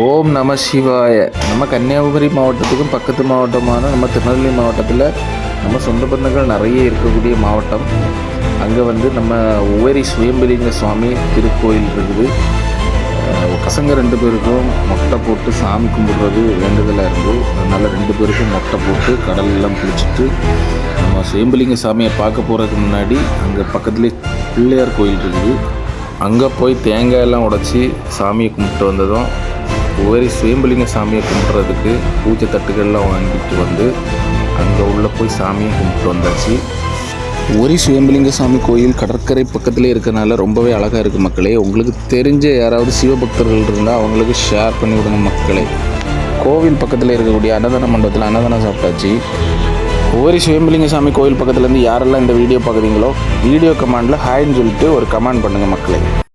ஓம் நம சிவாய. நம்ம கன்னியாகுமரி மாவட்டத்துக்கும் பக்கத்து மாவட்டமான நம்ம திருநெல்வேலி மாவட்டத்தில் நம்ம சொந்த பந்தங்கள் நிறைய இருக்கக்கூடிய மாவட்டம். அங்கே வந்து நம்ம உவரி சுயம்பலிங்க சுவாமி திருக்கோயில் இருக்குது. பசங்க ரெண்டு பேருக்கும் மொட்டை போட்டு சாமி கும்பிடுறது வேண்டுதலாக இருந்து அதனால் ரெண்டு பேருக்கும் மொட்டை போட்டு கடலெல்லாம் குளிச்சுட்டு நம்ம சுயம்பலிங்க சாமியை பார்க்க போகிறதுக்கு முன்னாடி அங்கே பக்கத்துலேயே பிள்ளையார் கோயில் இருக்குது. அங்கே போய் தேங்காய் எல்லாம் உடைச்சி சாமியை கும்பிட்டு வந்ததும் ஒவ்வொரு சுயம்பலிங்க சாமியை கும்பிட்றதுக்கு பூஜை தட்டுகள்லாம் வாங்கிட்டு வந்து அங்கே உள்ளே போய் சாமியை கும்பிட்டு வந்தாச்சு. ஒரி சுயம்பலிங்க சாமி கோயில் கடற்கரை பக்கத்திலே இருக்கிறனால ரொம்பவே அழகாக இருக்குது மக்களே. உங்களுக்கு தெரிஞ்ச யாராவது சிவபக்தர்கள் இருந்தால் அவங்களுக்கு ஷேர் பண்ணி விடுங்க மக்களே. கோவில் பக்கத்தில் இருக்கக்கூடிய அன்னதான மண்டபத்தில் அன்னதானம் சாப்பிட்டாச்சு. ஒவ்வொரு சுயம்பலிங்க சாமி கோயில் பக்கத்துலேருந்து யாரெல்லாம் இந்த வீடியோ பார்க்குறீங்களோ வீடியோ கமெண்டில் ஹாய்ன்னு சொல்லிட்டு ஒரு கமெண்ட் பண்ணுங்கள் மக்களே.